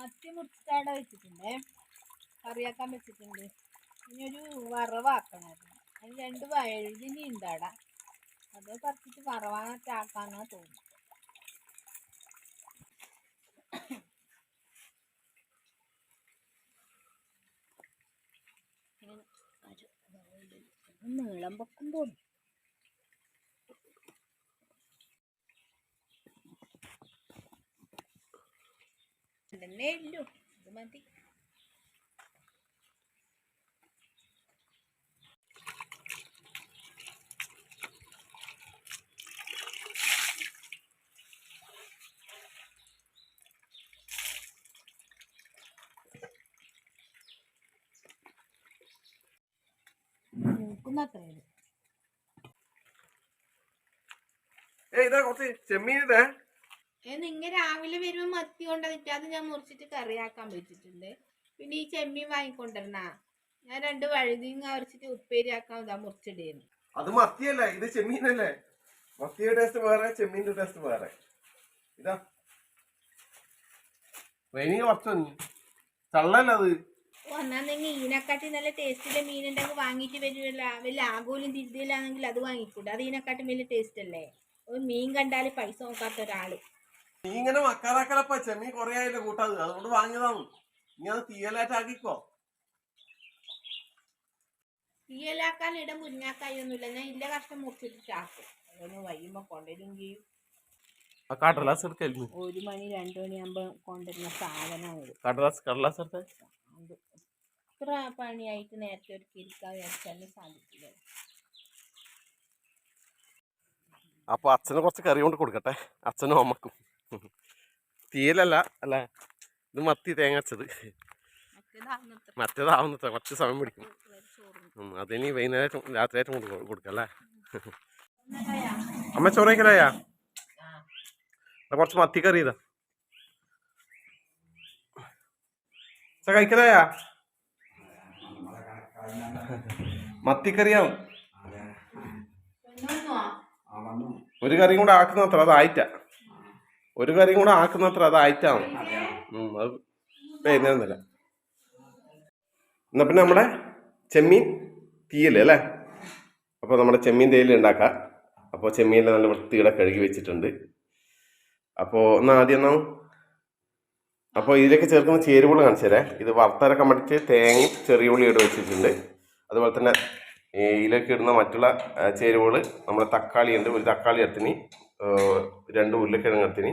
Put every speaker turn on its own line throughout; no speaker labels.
മത്തി മുറിച്ചിട്ടാടെ വെച്ചിട്ടുണ്ടേ. കറിയാക്കാൻ വെച്ചിട്ടുണ്ട്. ഇനി ഒരു വറവാക്കണമായിരുന്നു. അതിന് രണ്ട് വഴുതിനി ഉണ്ടാട അത് പറിച്ചിട്ട് ആക്കാന്നാ തോന്നുന്നു നീളം പൊക്കം ഇതന്നെ ഉള്ളൂ ഇത് മതി. ഏയ് ഇതാ
കുറച്ച് ചെമ്മീൻ ഇതേ
നിങ്ങ രാവിലെ വരുമ്പോ മത്തി കൊണ്ടുവന്നിട്ട് അത് ഞാൻ മുറിച്ചിട്ട് കറിയാക്കാൻ വെച്ചിട്ടുണ്ട്. പിന്നെ ഈ ചെമ്മീൻ വാങ്ങിക്കൊണ്ടിരുന്ന ഞാൻ രണ്ട് വഴുതിങ്ങ അരച്ചിട്ട് ഉപ്പേരിയാക്കാൻ ഇതാ മുറിച്ചിടുന്നു.
അത് മത്തിയല്ല? ഇത് ചെമ്മീനല്ലേ? മത്തിയുടെ ടേസ്റ്റ് വേറെ ചെമ്മീന്റെ ടേസ്റ്റ് വേറെ. ഇതാ. വെനി കുറച്ചു ചള്ളല്ല അത്?
ഒന്നാന്നെങ്കിൽ ഈനെക്കാട്ടി നല്ല ടേസ്റ്റിലെ മീൻ ഉണ്ടെങ്കിൽ വാങ്ങിയിട്ട് വരുമല്ല വലിയ ആഗോലും തിരുതിയിലാണെങ്കിൽ അത് വാങ്ങിക്കൂടെ. അത് ഈനെക്കാട്ടും വലിയ ടേസ്റ്റ് അല്ലേ? ഒരു മീൻ കണ്ടാൽ പൈസ നോക്കാത്ത ഒരാൾ.
നീ ഇങ്ങനെ മക്കാറാക്കലപ്പ ചെമ്മീൻ കൊറേ ആയില്ലേ കൂട്ടാത്. അതുകൊണ്ട് വാങ്ങിയതാണ്. നീ അത് തീയലായിട്ടാക്കിക്കോ.
തീയലാക്കാൻ ഇട മുന്നാക്കായൊന്നുമില്ല ഞാൻ ഇല്ല കഷ്ടം മുറിച്ചിട്ട് ചാക്കും അതൊന്ന് വയ്യുമ്പോ കൊണ്ടുവരും ചെയ്യും.
കടലാസ് എടുക്കായിരുന്നു.
ഒരു മണി രണ്ടു മണിയാകുമ്പോ കൊണ്ടുവരുന്ന സാധനം
കടലാസ് കടലാസ് എടുത്ത?
ഇത്ര പണിയായിട്ട് നേരത്തെ ഒരു കിരിക്കാൻ വിചാരിച്ചാലും സാധിക്കില്ല.
അപ്പൊ അച്ഛന് കുറച്ച് കറി കൊണ്ട് കൊടുക്കട്ടെ. അച്ഛനും അമ്മക്കും. തീയലല്ല അല്ല ഇത് മത്തി തേങ്ങച്ചത്
മറ്റേതാവുന്നത്ര.
മറ്റേതാവുന്നത്ര കുറച്ച് സമയം പിടിക്കും. അതിനി വൈകുന്നേരം രാത്രിയായിട്ടും കൊടുക്കാം അല്ലേ? അമ്മ ചോറ് കഴിക്കലായാ കുറച്ച് മത്തി കറി ഇതാ. കഴിക്കലായാ? മത്തിക്കറിയാവും ഒരു കറിയും കൂടെ ആക്കുന്നത്ര അത് ആയിട്ടാ. ഒരു കാര്യം കൂടെ ആക്കുന്നത്ര അത് ആയിട്ടാവും ഉം, അത് എന്നാ പിന്നെ നമ്മുടെ ചെമ്മീൻ തീയൽ അല്ലേ? അപ്പോൾ നമ്മുടെ ചെമ്മീൻ തേയില ഉണ്ടാക്കാം. അപ്പോൾ ചെമ്മീൻ നല്ല വൃത്തിയുടെ കഴുകി വെച്ചിട്ടുണ്ട്. അപ്പോൾ എന്നാൽ ആദ്യം എന്നാ അപ്പോൾ ഇതിലേക്ക് ചേർക്കുന്ന ചേരുവകൾ കാണിച്ചു തരാം. ഇത് വറുത്തരക്കം മടിച്ച് തേങ്ങയും ചെറിയ ഉള്ളി ഇട്ട് വെച്ചിട്ടുണ്ട്. അതുപോലെ തന്നെ ഇതിലേക്ക് ഇടുന്ന മറ്റുള്ള ചേരുവകൾ നമ്മുടെ തക്കാളി ഉണ്ട്. ഒരു തക്കാളി എടുത്തിന് രണ്ട് ഉരുളക്കിഴങ്ങ് എടുത്തിന്.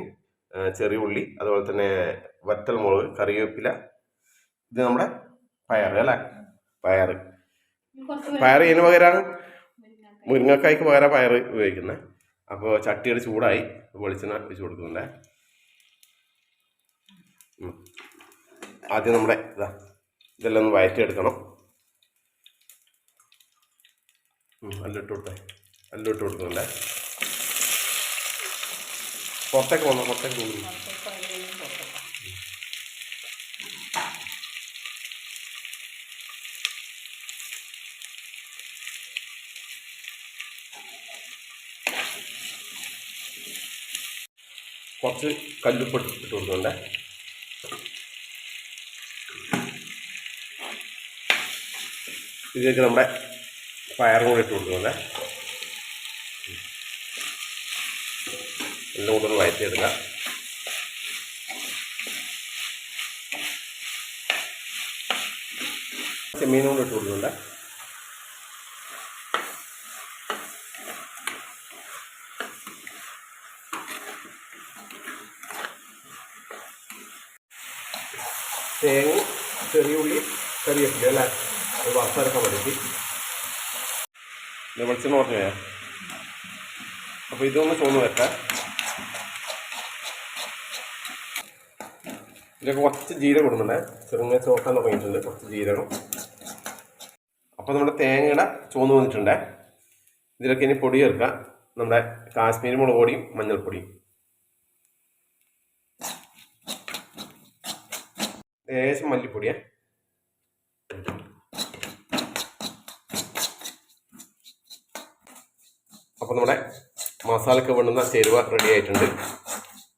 ചെറിയ ഉള്ളി അതുപോലെ തന്നെ വറ്റൽ മുളക് കറിവേപ്പില ഇത് നമ്മുടെ പയർ അല്ലേ? പയർ പയർ ഇതിന് പകരമാണ് മുരിങ്ങക്കായ്ക്ക് പകരം പയർ ഉപയോഗിക്കുന്നത് അപ്പോൾ ചട്ടിയുടെ ചൂടായി. വെളിച്ചെണ്ണ വെച്ച് കൊടുക്കുന്നുണ്ട്. ആദ്യം നമ്മുടെ ഇതാ ഇതെല്ലാം ഒന്ന് വയറ്റിയെടുക്കണം. ഇട്ട് കൊടുത്തേ. അല്ലിട്ട് കൊടുക്കുന്നുണ്ട്. പുറത്തേക്ക് പോകണം പുറത്തേക്ക് പോകുന്നു കുറച്ച് കല്ലുപ്പ് ഇട്ട് ഇതിലേക്ക് നമ്മുടെ പയറും കൂടി ഇട്ട് കൊടുക്കുന്നുണ്ട് എല്ലാം കൂടെ ഒന്ന് വയറ്റിയെടുക്കാം ചെമ്മീനും കൂടെ ഇട്ട് കൊടുക്കുന്നുണ്ട്. തേങ്ങ ചെറിയ ഉള്ളി കറിവേപ്പില അല്ലേ? അത് വറുത്തരക്കാൻ പറ്റി വെളിച്ചെന്ന് പറഞ്ഞു അപ്പോൾ ഇതൊന്ന് ചോന്ന് വെക്കാം ഇതിലൊക്കെ കുറച്ച് ജീരകം ഇടുന്നുണ്ട്. ചെറുങ്ങനെ ചോക്കാൻ തുടങ്ങിയിട്ടുണ്ട്. കുറച്ച് ജീരകം. അപ്പോൾ നമ്മുടെ തേങ്ങയുടെ ചുവന്ന് വന്നിട്ടുണ്ട്. ഇതിലൊക്കെ ഇനി പൊടി ചേർക്കാം. നമ്മുടെ കാശ്മീരി മുളക് പൊടിയും മഞ്ഞൾപ്പൊടിയും. ലേശം മല്ലിപ്പൊടിയേ. അപ്പോൾ നമ്മുടെ മസാലക്ക് വേണ്ടുന്ന ചേരുവ റെഡി ആയിട്ടുണ്ട്.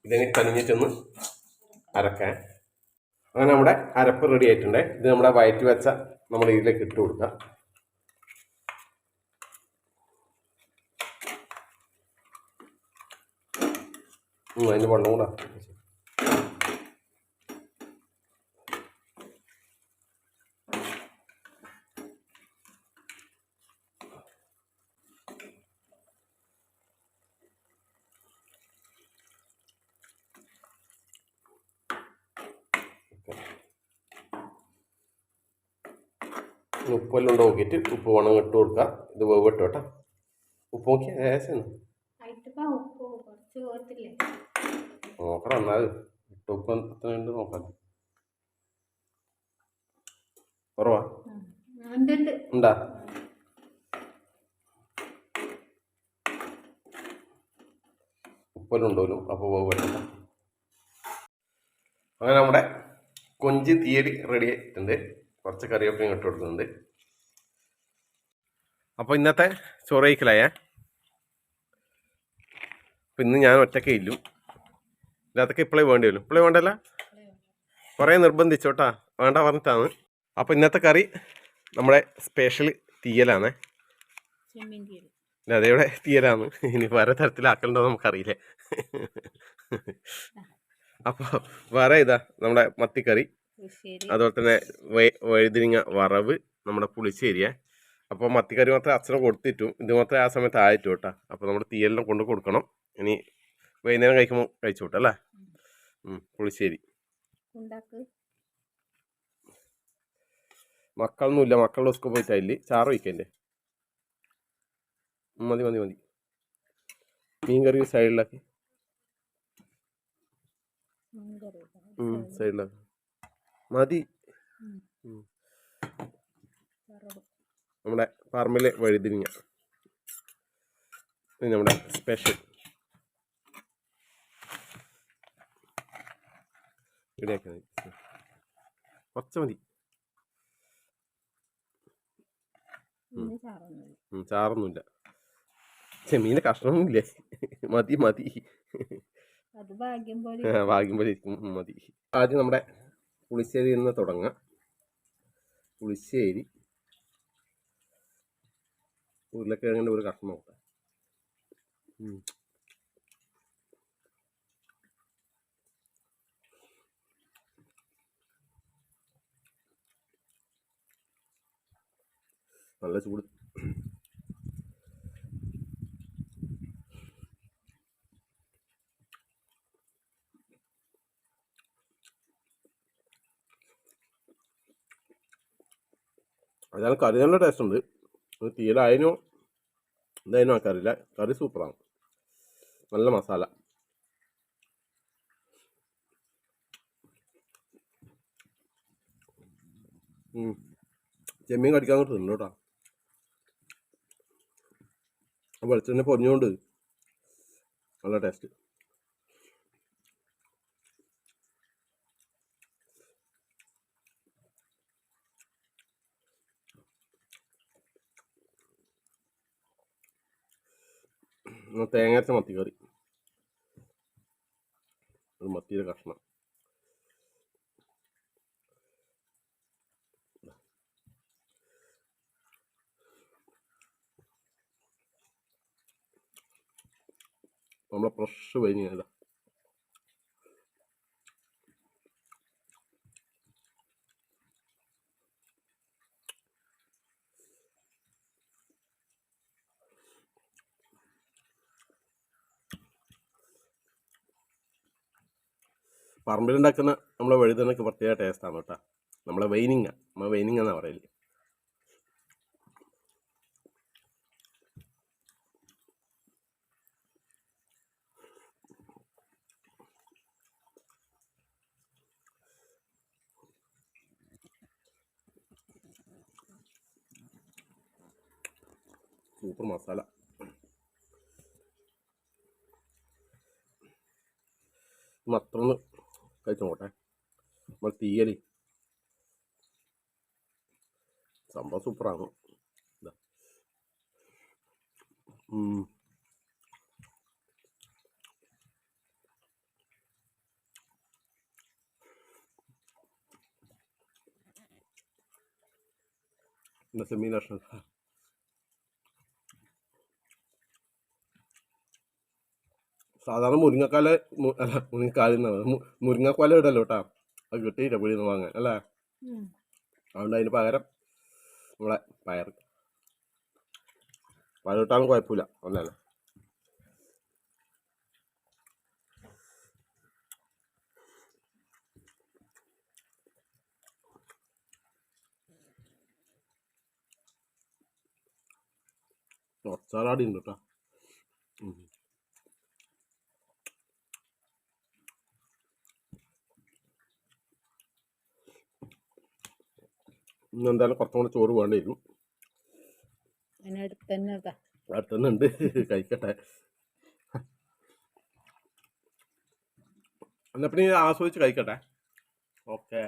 ഇതിന് തനിഞ്ഞിട്ടൊന്ന് അരക്കാൻ അങ്ങനെ നമ്മുടെ അരപ്പ് റെഡി ആയിട്ടുണ്ട്. ഇത് നമ്മുടെ വയറ്റി വെച്ച നമ്മൾ ഇതിലേക്ക് ഇട്ട് കൊടുക്കുക. അതിന്റെ വെള്ളം കൂടാ ഇനി ഉപ്പെല്ലാം ഉണ്ട് നോക്കിയിട്ട് ഉപ്പ് വേണം ഇട്ട് കൊടുക്കുക ഇത് വേവ് ഇട്ട് കേട്ടോ. ഉപ്പ് നോക്കിയാൽ
പോകത്തില്ലേ.
നോക്കണം എന്നാൽ ഇട്ട് ഉപ്പ് എത്ര ഉണ്ട് നോക്കാം. കുറവാ?
ഉണ്ട്
ഉപ്പെല്ലാം ഉണ്ടോലും അപ്പോൾ വേവ് ഇടണ്ട. അങ്ങനെ നമ്മുടെ കൊഞ്ച് തീയടി റെഡി ആയിട്ടുണ്ട്. കുറച്ച് കറിവേപ്പിലയും ഇട്ട് കൊടുക്കുന്നുണ്ട്. അപ്പോൾ ഇന്നത്തെ ചോറ് കഴിക്കലായേ അപ്പോൾ ഇന്ന് ഞാൻ ഒറ്റക്കേ ഇല്ലും. ഇല്ലാത്തൊക്കെ ഇപ്പോഴേ വേണ്ടി വരും. ഇപ്പോഴേ വേണ്ടല്ല? കുറേ നിർബന്ധിച്ചോട്ടാ. വേണ്ട പറഞ്ഞിട്ടാണ്. അപ്പോൾ ഇന്നത്തെ കറി നമ്മുടെ സ്പെഷ്യൽ തീയലാണ്. അതെവിടെ തീയലാണ്. ഇനി വേറെ തരത്തിലാക്കലുണ്ടോ നമുക്കറിയില്ലേ. അപ്പോൾ വേറെ ഇതാ നമ്മുടെ മത്തിക്കറി. അതുപോലെ തന്നെ വഴുതിരിങ്ങ വറവ് നമ്മുടെ പുളിശ്ശേരിയെ. അപ്പോൾ മത്തിക്കറി മാത്രമേ അച്ഛനെ കൊടുത്തിട്ടു. ഇത് മാത്രമേ ആ സമയത്ത് ആയിട്ടു കേട്ടോ. അപ്പോൾ നമ്മുടെ തീയെല്ലാം കൊണ്ട് കൊടുക്കണം. ഇനി വൈകുന്നേരം കഴിക്കുമ്പോൾ കഴിച്ചു വിട്ടു അല്ലേ? പുളിശ്ശേരി. മക്കളൊന്നുമില്ല മക്കളുടെ സ്കൂൾ പോയിട്ടായില്ല ചാറ് വയ്ക്കല്ലേ മതി മതി മതി. മീൻ കറി സൈഡിലാക്കി സൈഡിലാക്കി. മതി. നമ്മുടെ പറമ്പിലെ വഴുതിരിങ്ങ ഇത് നമ്മുടെ സ്പെഷ്യൽ ഇവിടെയൊക്കെ കുറച്ച് മതി.
ചാറൊന്നുമില്ല.
ചെമ്മീന്റെ കഷ്ണമൊന്നുമില്ലേ? മതി മതി.
ഭാഗ്യം പോലെ
ഇരിക്കും. മതി. ആദ്യം നമ്മുടെ പുളിശ്ശേരി നിന്ന് തുടങ്ങാം. പുളിശ്ശേരി. ഉരുളക്കിഴങ്ങിന്റെ ഒരു കഷ്ണം നോക്കാം നല്ല ചൂട് അതാണ് കറി നല്ല ടേസ്റ്റ് ഉണ്ട്. അത് തീരായതിനോ എന്തായാലും ആക്കാറില്ല കറി സൂപ്പറാണ് നല്ല മസാല. ചെമ്മീൻ കടിക്കാൻ അങ്ങോട്ട് തിന്നു കേട്ടോ. വെളിച്ചെണ്ണ പൊരിഞ്ഞുകൊണ്ട് നല്ല ടേസ്റ്റ് തേങ്ങരച്ച മത്തി കറി. ഒരു മത്തിയുടെ കഷ്ണം. നമ്മളെ ഫ്രഷ് വൈനിയതാ പറമ്പിലുണ്ടാക്കുന്ന നമ്മളെ വഴുതനക്ക് പ്രത്യേക ടേസ്റ്റാണ് കേട്ടോ. നമ്മളെ വൈനിങ്ങ നമ്മൾ വെയിനിങ് എന്നാ പറയൽ. സൂപ്പർ മസാല മത്തൊന്ന് കഴിച്ചു നോക്കട്ടെ നമ്മൾ തീയലി സംഭവം സൂപ്പറാണ്. No se സാധാരണ മുരിങ്ങക്കാല അല്ല മുരിങ്ങക്കാല മുരിങ്ങക്കാല ഇടല്ലോ കേട്ടാ അത് കിട്ടിയില്ല പുളി നിന്ന് വാങ്ങാൻ അല്ലേ. അതുകൊണ്ട് അതിന് പകരം നമ്മളെ പയർ. പയറിട്ടാലും കുഴപ്പമില്ല ഒന്നല്ല ഒച്ചാറാടി ഉണ്ട് കേട്ടോ ഇന്ന് എന്തായാലും കുറച്ചും കൂടെ ചോറ് വേണ്ടി വരും. അടുത്ത് തന്നെ ഉണ്ട് കഴിക്കട്ടെ. എന്നാ പിന്നെ ആസ്വദിച്ച് കഴിക്കട്ടെ. ഓക്കെ.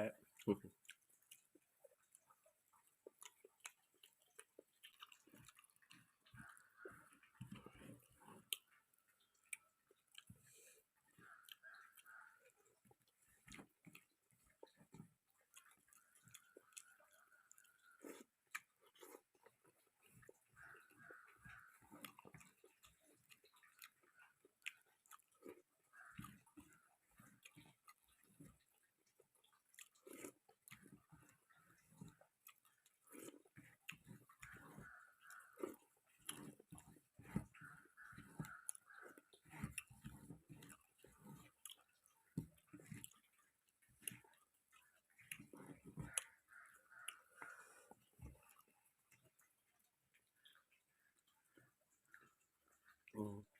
Mm-hmm.